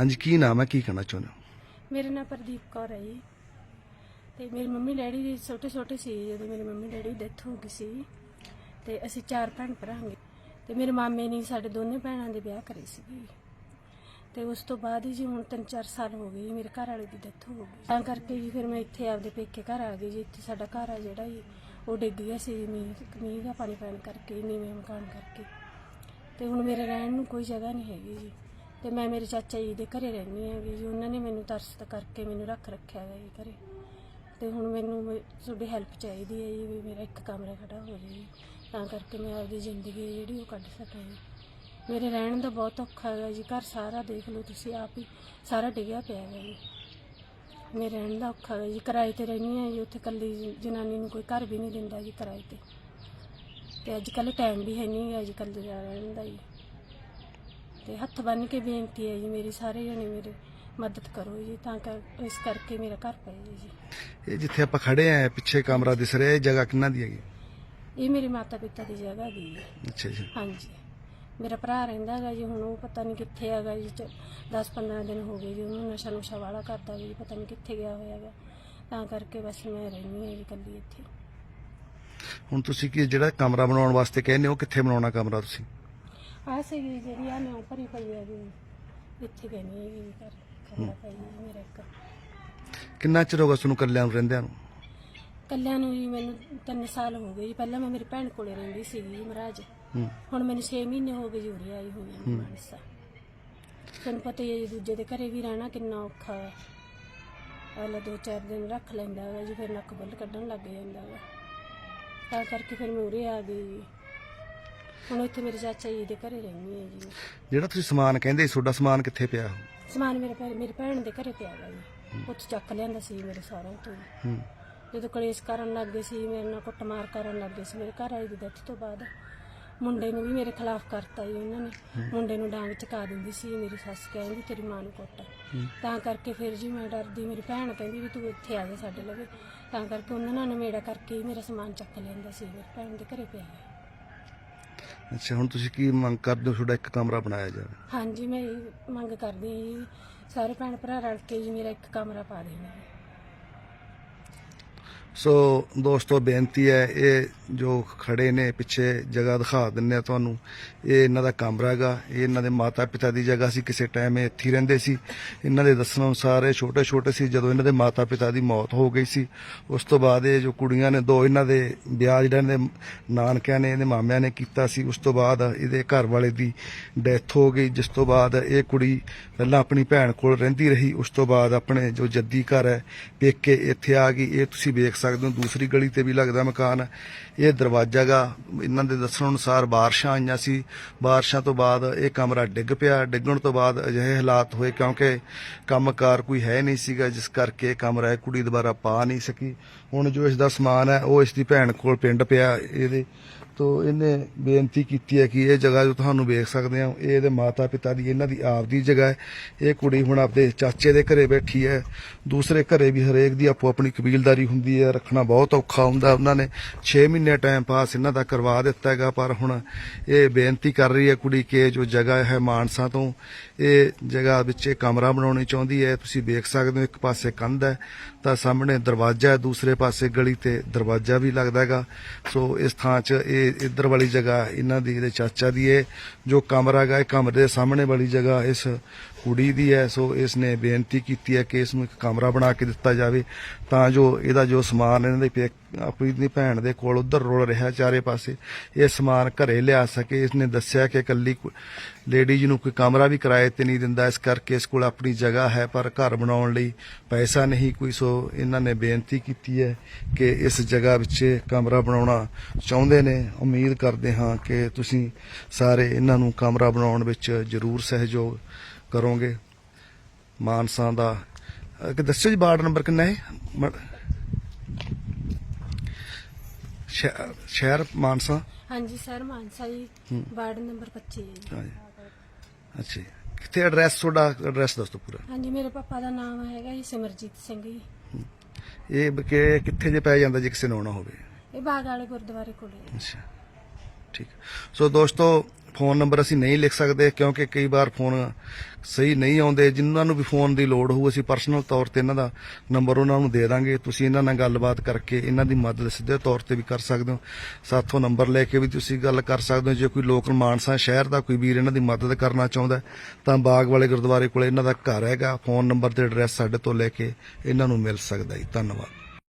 ਹਾਂਜੀ, ਕੀ ਨਾਮ ਹੈ? ਕੀ ਕਹਿਣਾ ਚਾਹੁੰਦੇ ਹੋ? ਮੇਰਾ ਨਾਮ ਪ੍ਰਦੀਪ ਕੌਰ ਹੈ ਜੀ। ਤੇ ਮੇਰੇ ਮੰਮੀ ਡੈਡੀ ਜੀ ਛੋਟੇ ਛੋਟੇ ਸੀ, ਜਦੋਂ ਮੇਰੇ ਮੰਮੀ ਡੈਡੀ ਦੀ ਡੈਥ ਹੋ ਗਈ ਸੀ। ਤੇ ਅਸੀਂ ਚਾਰ ਭੈਣ ਭਰਾ ਹਾਂ ਤੇ ਮੇਰੇ ਮਾਮੇ ਨੇ ਸਾਡੇ ਦੋਨੇ ਭੈਣਾਂ ਦੇ ਵਿਆਹ ਕਰੇ ਸੀਗੇ। ਤੇ ਉਸ ਤੋਂ ਬਾਅਦ ਹੀ ਜੀ ਹੁਣ 3-4 ਸਾਲ ਹੋ ਗਏ ਜੀ, ਮੇਰੇ ਘਰ ਵਾਲੇ ਦੀ ਡੈਥ ਹੋ ਗਈ। ਤਾਂ ਕਰਕੇ ਜੀ ਫਿਰ ਮੈਂ ਇੱਥੇ ਆਪਦੇ ਪੇਕੇ ਘਰ ਆ ਗਈ ਜੀ। ਇੱਥੇ ਸਾਡਾ ਘਰ ਆ ਜਿਹੜਾ ਜੀ, ਉਹ ਡਿੱਗ ਗਿਆ ਸੀ ਮੀਂਹ ਮੀਂਹ ਦਾ ਪਾਣੀ ਪੈਣ ਕਰਕੇ, ਨੀਵੇਂ ਮਕਾਨ ਕਰਕੇ। ਤੇ ਹੁਣ ਮੇਰੇ ਰਹਿਣ ਨੂੰ ਕੋਈ ਜਗ੍ਹਾ ਨਹੀਂ ਹੈਗੀ ਜੀ। ਤੇ ਮੈਂ ਮੇਰੇ ਚਾਚਾ ਜੀ ਦੇ ਘਰੇ ਰਹਿੰਦੀ ਹੈਗੀ ਜੀ ਉਹਨਾਂ ਨੇ ਮੈਨੂੰ ਤਰਸਤ ਕਰਕੇ ਮੈਨੂੰ ਰੱਖ ਰੱਖਿਆ ਹੈ ਜੀ ਘਰੇ। ਤੇ ਹੁਣ ਮੈਨੂੰ ਮ- ਤੁਹਾਡੀ ਹੈਲਪ ਚਾਹੀਦੀ ਹੈ ਜੀ ਵੀ ਮੇਰਾ ਇੱਕ ਕਮਰਾ ਖੜਾ ਹੋ ਜਾਵੇ। ਜੀ ਤਾਂ ਕਰਕੇ ਮੈਂ ਆਪਦੀ ਜ਼ਿੰਦਗੀ ਹੈ ਜਿਹੜੀ ਉਹ ਕੱਢ ਸਕਾਂ ਜੀ। ਮੇਰੇ ਰਹਿਣ ਦਾ ਬਹੁਤ ਔਖਾ ਹੈਗਾ ਜੀ, ਘਰ ਸਾਰਾ ਦੇਖ ਲਓ ਤੁਸੀਂ, ਆਪ ਹੀ ਸਾਰਾ ਡਿੱਗਿਆ ਪਿਆ ਹੈਗਾ ਜੀ। ਮੇਰੇ ਰਹਿਣ ਦਾ ਔਖਾ ਹੈ ਜੀ, ਕਿਰਾਏ ਤੇ ਰਹਿੰਦੀ ਹਾਂ ਜੀ, ਉੱਥੇ ਕੱਲੀ ਜਨਾਨੀ ਨੂੰ ਕੋਈ ਘਰ ਵੀ ਨਹੀਂ ਦਿੰਦਾ ਜੀ ਕਿਰਾਏ ਤੇ। ਤੇ ਅੱਜ ਕੱਲ ਟਾਈਮ ਵੀ ਹੈ ਨਹੀਂ ਅੱਜ ਕੱਲ ਦਾ ਰਹਿਣ ਦਾ ਜੀ। ਤੇ ਹੱਥ ਬੰਨ ਕੇ ਬੇਨਤੀ ਹੈ ਜੀ ਮੇਰੀ ਸਾਰੇ ਜਣੇ ਮੇਰੇ ਮਦਦ ਕਰੋ ਜੀ ਤਾਂ ਕਰ ਇਸ ਕਰਕੇ ਮੇਰਾ ਘਰ ਪਏ ਜੀ। ਇਹ ਜਿੱਥੇ ਆਪਾਂ ਖੜੇ ਆ ਪਿੱਛੇ ਕਮਰਾ ਦਿਸ ਰਿਹਾ ਇਹ ਜਗ੍ਹਾ ਕਿੰਨਾ ਦੀ ਹੈਗੀ? ਇਹ ਮੇਰੇ ਮਾਤਾ ਪਿਤਾ ਦੀ ਜਗ੍ਹਾ ਦੀ ਹੈ। ਅੱਛਾ ਜੀ। ਹਾਂਜੀ। ਮੇਰਾ ਭਰਾ ਰਹਿੰਦਾ ਹੈਗਾ ਜੀ ਹੁਣ ਉਹ ਪਤਾ ਨਹੀਂ ਕਿੱਥੇ ਹੈਗਾ ਜੀ 10-15 ਦਿਨ ਹੋ ਗਏ ਜੀ ਉਹਨੂੰ ਨਸ਼ਾ ਨੁਸ਼ਾ ਵਾਲਾ ਕਰਦਾ ਜੀ ਪਤਾ ਨਹੀਂ ਕਿੱਥੇ ਗਿਆ ਹੋਇਆ ਹੈਗਾ। ਤਾਂ ਕਰਕੇ ਬਸ ਮੈਂ ਰਹਿੰਦੀ ਹਾਂ ਜੀ ਇਕੱਲੀ ਇੱਥੇ। ਹੁਣ ਤੁਸੀਂ ਕੀ ਜਿਹੜਾ ਕਮਰਾ ਬਣਾਉਣ ਵਾਸਤੇ ਕਹਿੰਦੇ ਹੋ ਕਿੱਥੇ ਬਣਾਉਣਾ ਕਮਰਾ ਤੁਸੀਂ? ਆਹ ਸੀਗੀ ਜਿਹੜੀ ਆ ਨਾ ਭਰੀ ਪਈ ਹੈ ਜੀ। ਇੱਥੇ ਕਹਿੰਦੀ ਹੈ ਜੀ ਘਰ ਕਮਰਾ ਪਈ ਹੈ ਮੇਰਾ ਇੱਕ। ਕਿੰਨਾ ਚਿਰ ਹੋ ਗਿਆ ਤੁਹਾਨੂੰ ਇਕੱਲਿਆਂ ਨੂੰ ਰਹਿੰਦਿਆਂ ਨੂੰ? ਕੱਲਿਆਂ ਨੂੰ ਜੀ ਮੈਨੂੰ 3 ਸਾਲ ਹੋ ਗਏ ਜੀ। ਪਹਿਲਾਂ ਮੈਂ ਮੇਰੀ ਭੈਣ ਕੋਲੇ ਰਹਿੰਦੀ ਸੀ ਜੀ ਮਹਾਰਾਜ। ਹੂੰ। ਹੁਣ ਮੈਨੂੰ 6 ਮਹੀਨੇ ਹੋ ਗਏ ਜੀ ਉਰੇ ਆਈ ਹੋਈ ਹਾਂ। ਮਾਨਸਾ ਤੁਹਾਨੂੰ ਪਤਾ ਹੀ ਹੈ ਜੀ ਦੂਜੇ ਦੇ ਘਰੇ ਵੀ ਰਹਿਣਾ ਕਿੰਨਾ ਔਖਾ। ਹੈ ਅਗਲਾ ਦੋ ਚਾਰ ਦਿਨ ਰੱਖ ਲੈਂਦਾ ਹੈਗਾ ਜੀ ਫਿਰ ਨੱਕ ਬੁੱਲ ਕੱਢਣ ਲੱਗ ਜਾਂਦਾ ਹੈਗਾ ਤਾਂ ਕਰਕੇ ਫਿਰ ਮੈਂ ਉਰੇ ਆ ਗਈ ਜੀ। ਹੁਣ ਇੱਥੇ ਮੇਰੇ ਚਾਚਾ ਜੀ ਦੇ ਘਰੇ ਰਹਿੰਦੀ ਹਾਂ ਜੀ। ਜਿਹੜਾ ਤੁਸੀਂ ਸਮਾਨ ਕਹਿੰਦੇ ਸੀ ਤੁਹਾਡਾ ਸਮਾਨ ਕਿੱਥੇ ਪਿਆ? ਸਮਾਨ ਮੇਰੇ ਭੈ- ਮੇਰੀ ਭੈਣ ਦੇ ਘਰੇ ਪਿਆ ਗਾ ਜੀ। ਉੱਥੇ ਚੱਕ ਲਿਆਂਦਾ ਸੀ ਮੇਰੇ ਸਾਰਿਆਂ ਤੋਂ। ਜੀ। ਹੂੰ। ਜਦੋਂ ਕਲੇਸ਼ ਕਰਨ ਲੱਗ ਗਏ ਸੀ ਮੇਰੇ ਨਾਲ ਕੁੱਟਮਾਰ ਕਰਨ ਲੱਗ ਗਏ ਸੀ ਮੇਰੇ ਘਰ ਆਈ ਦੀ ਡੈਥ ਤੋਂ ਬਾਅਦ। ਮੁੰਡੇ ਨੂੰ ਵੀ ਮੇਰੇ ਖਿਲਾਫ ਕਰਤਾ ਜੀ ਉਹਨਾਂ ਨੇ। ਮੁੰਡੇ ਨੂੰ ਡਾਂਗ ਚਕਾ ਦਿੰਦੀ ਸੀ ਮੇਰੀ ਸੱਸ ਕਹਿੰਦੀ ਤੇਰੀ ਮਾਂ ਨੂੰ ਕੁੱਟ। ਤਾਂ ਕਰਕੇ ਫਿਰ ਜੀ ਮੈਂ ਡਰਦੀ ਮੇਰੀ ਭੈਣ ਕਹਿੰਦੀ ਵੀ ਤੂੰ ਇੱਥੇ ਆ ਜਾ ਸਾਡੇ ਲਵੇ। ਤਾਂ ਕਰਕੇ ਉਹਨਾਂ ਨਾਲ ਨਵੇੜਾ ਕਰਕੇ ਹੀ ਮੇਰਾ ਸਮਾਨ ਚੱਕ ਲੈਂਦਾ ਸੀ ਮੇਰੀ ਭੈਣ ਦੇ ਘਰੇ ਪਿਆ। ਹੈ। ਅੱਛਾ, ਹੁਣ ਤੁਸੀਂ ਕੀ ਮੰਗ ਕਰਦੇ ਹੋ ਤੁਹਾਡਾ ਇੱਕ ਕਮਰਾ ਬਣਾਇਆ ਜਾਵੇ? ਹਾਂਜੀ, ਮੈਂ ਇਹ ਮੰਗ ਕਰਦੀ ਹਾਂ ਜੀ, ਸਾਰੇ ਭੈਣ ਭਰਾ ਰਲ ਕੇ ਜੀ ਮੇਰਾ ਇੱਕ ਕਮਰਾ ਪਾ ਦੇਣਾ ਸੋ ਦੋਸਤੋ, ਬੇਨਤੀ ਹੈ, ਇਹ ਜੋ ਖੜੇ ਨੇ, ਪਿੱਛੇ ਜਗ੍ਹਾ ਦਿਖਾ ਦਿੰਨੇ ਆ ਤੁਹਾਨੂੰ। ਇਹ ਇਹਨਾਂ ਦਾ ਕਮਰਾ ਹੈਗਾ। ਇਹ ਇਹਨਾਂ ਦੇ ਮਾਤਾ ਪਿਤਾ ਦੀ ਜਗ੍ਹਾ ਸੀ, ਕਿਸੇ ਟਾਈਮ ਇਹ ਇੱਥੇ ਹੀ ਰਹਿੰਦੇ ਸੀ। ਇਹਨਾਂ ਦੇ ਦੱਸਣ ਅਨੁਸਾਰ ਇਹ ਛੋਟੇ ਛੋਟੇ ਸੀ, ਜਦੋਂ ਇਹਨਾਂ ਦੇ ਮਾਤਾ ਪਿਤਾ ਦੀ ਮੌਤ ਹੋ ਗਈ ਸੀ। ਉਸ ਤੋਂ ਬਾਅਦ ਇਹ ਜੋ ਕੁੜੀਆਂ ਨੇ, ਦੋ ਇਹਨਾਂ ਦੇ ਵਿਆਹ ਜਿਹੜਾ ਇਹਨਾਂ ਦੇ ਨਾਨਕਿਆਂ ਨੇ, ਇਹਦੇ ਮਾਮਿਆਂ ਨੇ ਕੀਤਾ ਸੀ। ਉਸ ਤੋਂ ਬਾਅਦ ਇਹਦੇ ਘਰ ਵਾਲੇ ਦੀ ਡੈਥ ਹੋ ਗਈ, ਜਿਸ ਤੋਂ ਬਾਅਦ ਇਹ ਕੁੜੀ ਪਹਿਲਾਂ ਆਪਣੀ ਭੈਣ ਕੋਲ ਰਹਿੰਦੀ ਰਹੀ। ਉਸ ਤੋਂ ਬਾਅਦ ਆਪਣੇ ਜੋ ਜੱਦੀ ਘਰ ਹੈ, ਪੇਕੇ ਇੱਥੇ ਆ ਗਈ। ਇਹ ਤੁਸੀਂ ਵੇਖ ਸਕਦੇ ਹੋ ਦੂਸਰੀ ਗਲੀ ਤੇ ਵੀ ਲੱਗਦਾ ਮਕਾਨ ਇਹ ਦਰਵਾਜ਼ਾ ਗਾ ਇਹਨਾਂ ਦੇ ਦੱਸਣ ਅਨੁਸਾਰ ਬਾਰਿਸ਼ਾਂ ਆਈਆਂ ਸੀ। ਬਾਰਿਸ਼ਾਂ ਤੋਂ ਬਾਅਦ ਇਹ ਕਮਰਾ ਡਿੱਗ ਪਿਆ। ਡਿੱਗਣ ਤੋਂ ਬਾਅਦ ਅਜਿਹੇ ਹਾਲਾਤ ਹੋਏ ਕਿਉਂਕਿ ਕੰਮਕਾਰ ਕੋਈ ਹੈ ਨਹੀਂ ਸੀਗਾ, ਜਿਸ ਕਰਕੇ ਇਹ ਕਮਰਾ, ਇਹ ਕੁੜੀ ਦੁਬਾਰਾ ਪਾ ਨਹੀਂ ਸਕੀ। ਹੁਣ ਜੋ ਇਸ ਦਾ ਸਮਾਨ ਹੈ, ਉਹ ਇਸ ਦੀ ਭੈਣ ਕੋਲ ਪਿੰਡ ਪਿਆ। ਇਹਦੇ ਤੋ ਇਹਨੇ ਬੇਨਤੀ ਕੀਤੀ ਹੈ ਕਿ ਇਹ ਜਗ੍ਹਾ ਜੋ ਤੁਹਾਨੂੰ ਵੇਖ ਸਕਦੇ ਹੋ, ਇਹ ਇਹਦੇ ਮਾਤਾ ਪਿਤਾ ਦੀ, ਇਹਨਾਂ ਦੀ ਆਪਦੀ ਜਗ੍ਹਾ ਹੈ। ਇਹ ਕੁੜੀ ਹੁਣ ਆਪਦੇ ਚਾਚੇ ਦੇ ਘਰੇ ਬੈਠੀ ਹੈ। ਦੂਸਰੇ ਘਰੇ ਵੀ ਹਰੇਕ ਦੀ ਆਪੋ ਆਪਣੀ ਕਬੀਲਦਾਰੀ ਹੁੰਦੀ ਹੈ, ਰੱਖਣਾ ਬਹੁਤ ਔਖਾ ਹੁੰਦਾ ਉਹਨਾਂ ਨੇ। 6 ਮਹੀਨੇ ਟਾਈਮ ਪਾਸ ਇਹਨਾਂ ਦਾ ਕਰਵਾ ਦਿੱਤਾ ਹੈਗਾ, ਪਰ ਹੁਣ ਇਹ ਬੇਨਤੀ ਕਰ ਰਹੀ ਹੈ ਕੁੜੀ ਕਿ ਇਹ ਜੋ ਜਗ੍ਹਾ ਹੈ ਮਾਨਸਾ ਤੋਂ, ਇਹ ਜਗ੍ਹਾ ਵਿੱਚ ਇਹ ਕਮਰਾ ਬਣਾਉਣੀ ਚਾਹੁੰਦੀ ਹੈ। ਤੁਸੀਂ ਵੇਖ ਸਕਦੇ ਹੋ, ਇੱਕ ਪਾਸੇ ਕੰਧ ਹੈ, ਤਾਂ ਸਾਹਮਣੇ ਦਰਵਾਜ਼ਾ ਹੈ, ਦੂਸਰੇ ਪਾਸੇ ਗਲੀ ਤੇ ਦਰਵਾਜ਼ਾ ਵੀ ਲੱਗਦਾ ਹੈਗਾ। ਸੋ ਇਸ ਥਾਂ 'ਚ ਇਹ ਇੱਧਰ ਵਾਲੀ ਜਗ੍ਹਾ, ਇਹਨਾਂ ਦੀ, ਇਹਦੇ ਚਾਚਾ ਦੀ ਹੈ ਜੋ ਕਮਰਾ ਹੈਗਾ, ਇਹ ਕਮਰੇ ਦੇ ਸਾਹਮਣੇ ਵਾਲੀ ਜਗ੍ਹਾ, ਇਸ ਕੁੜੀ ਦੀ ਹੈ, ਸੋ ਇਸ ਨੇ ਬੇਨਤੀ ਕੀਤੀ ਹੈ ਕਿ ਇਸ ਨੂੰ ਇੱਕ ਕਮਰਾ ਬਣਾ ਕੇ ਦਿੱਤਾ ਜਾਵੇ ਤਾਂ ਜੋ ਇਹਦਾ ਜੋ ਸਮਾਨ ਇਹਨਾਂ ਦੇ ਪੇ- ਆਪਣੀ ਦੀ ਭੈਣ ਦੇ ਕੋਲ ਉਧਰ ਰੋਲ ਰਿਹਾ ਚਾਰੇ ਪਾਸੇ, ਇਹ ਸਮਾਨ ਘਰੇ ਲਿਆ ਸਕੇ। ਇਸ ਨੇ ਦੱਸਿਆ ਕਿ ਇਕੱਲੀ ਲੇਡੀਜ਼ ਨੂੰ ਕੋਈ ਕਮਰਾ ਵੀ ਕਿਰਾਏ ਤੇ ਨਹੀਂ ਦਿੰਦਾ, ਇਸ ਕਰਕੇ ਇਸ ਕੋਲ ਆਪਣੀ ਜਗ੍ਹਾ ਹੈ, ਪਰ ਘਰ ਬਣਾਉਣ ਲਈ ਪੈਸਾ ਨਹੀਂ ਕੋਈ। ਸੋ ਇਹਨਾਂ ਨੇ ਬੇਨਤੀ ਕੀਤੀ ਹੈ ਕਿ ਇਸ ਜਗ੍ਹਾ ਵਿੱਚ ਕਮਰਾ ਬਣਾਉਣਾ ਚਾਹੁੰਦੇ ਨੇ। ਉਮੀਦ ਕਰਦੇ ਹਾਂ ਕਿ ਤੁਸੀਂ ਸਾਰੇ ਇਹਨਾਂ ਨੂੰ ਕਮਰਾ ਬਣਾਉਣ ਵਿੱਚ ਜ਼ਰੂਰ ਸਹਿਯੋਗ ਕਰੋਗੇ। ਮਾਨਸਾ ਦਾ ਕਿ ਦੱਸੋ ਜੀ ਵਾਰਡ ਨੰਬਰ ਕਿੰਨਾ ਹੈ? ਸ਼ਹਿਰ ਮਾਨਸਾ? ਹਾਂਜੀ ਸਰ ਮਾਨਸਾ ਜੀ। ਵਾਰਡ ਨੰਬਰ 25 ਹੈ ਜੀ। ਅੱਛਾ। ਕਿੱਥੇ ਐਡਰੈਸ ਤੁਹਾਡਾ ਐਡਰੈਸ ਦੱਸ ਦਿਓ ਪੂਰਾ। ਹਾਂਜੀ ਮੇਰੇ ਪਾਪਾ ਦਾ ਨਾਮ ਹੈਗਾ ਜੀ ਸਿਮਰਜੀਤ ਸਿੰਘ ਜੀ। ਇਹ ਕਿ ਕਿੱਥੇ ਜੇ ਪੈ ਜਾਂਦਾ ਜੇ ਕਿਸੇ ਨੂੰ ਆਉਣਾ ਹੋਵੇ। ਇਹ ਬਾਗ ਵਾਲੇ ਗੁਰਦੁਆਰੇ ਕੋਲੇ। ਅੱਛਾ। ਠੀਕ। ਸੋ ਦੋਸਤੋ ਫੋਨ ਨੰਬਰ ਅਸੀਂ ਨਹੀਂ ਲਿਖ ਸਕਦੇ ਕਿਉਂਕਿ ਕਈ ਵਾਰ ਫੋਨ ਸਹੀ ਨਹੀਂ ਆਉਂਦੇ। ਜਿਨ੍ਹਾਂ ਨੂੰ ਵੀ ਫੋਨ ਦੀ ਲੋੜ ਹੋਊ, ਅਸੀਂ ਪਰਸਨਲ ਤੌਰ ਤੇ ਇਹਨਾਂ ਦਾ ਨੰਬਰ ਉਹਨਾਂ ਨੂੰ ਦੇ ਦਾਂਗੇ। ਤੁਸੀਂ ਇਹਨਾਂ ਨਾਲ ਗੱਲਬਾਤ ਕਰਕੇ ਇਹਨਾਂ ਦੀ ਮਦਦ ਸਿੱਧੇ ਤੌਰ ਤੇ ਵੀ ਕਰ ਸਕਦੇ ਹੋ। ਸਾਥੋਂ ਨੰਬਰ ਲੈ ਕੇ ਵੀ ਤੁਸੀਂ ਗੱਲ ਕਰ ਸਕਦੇ ਹੋ। ਜੇ ਕੋਈ ਲੋਕਲ ਮਾਨਸਾ ਸ਼ਹਿਰ ਦਾ ਕੋਈ ਵੀਰ ਇਹਨਾਂ ਦੀ ਮਦਦ ਕਰਨਾ ਚਾਹੁੰਦਾ ਤਾਂ ਬਾਗ ਵਾਲੇ ਗੁਰਦੁਆਰੇ ਕੋਲ ਇਹਨਾਂ ਦਾ ਘਰ ਹੈਗਾ। ਫੋਨ ਨੰਬਰ ਤੇ ਐਡਰੈਸ ਸਾਡੇ ਤੋਂ ਲੈ ਕੇ ਇਹਨਾਂ ਨੂੰ ਮਿਲ ਸਕਦਾ ਹੈ ਧੰਨਵਾਦ।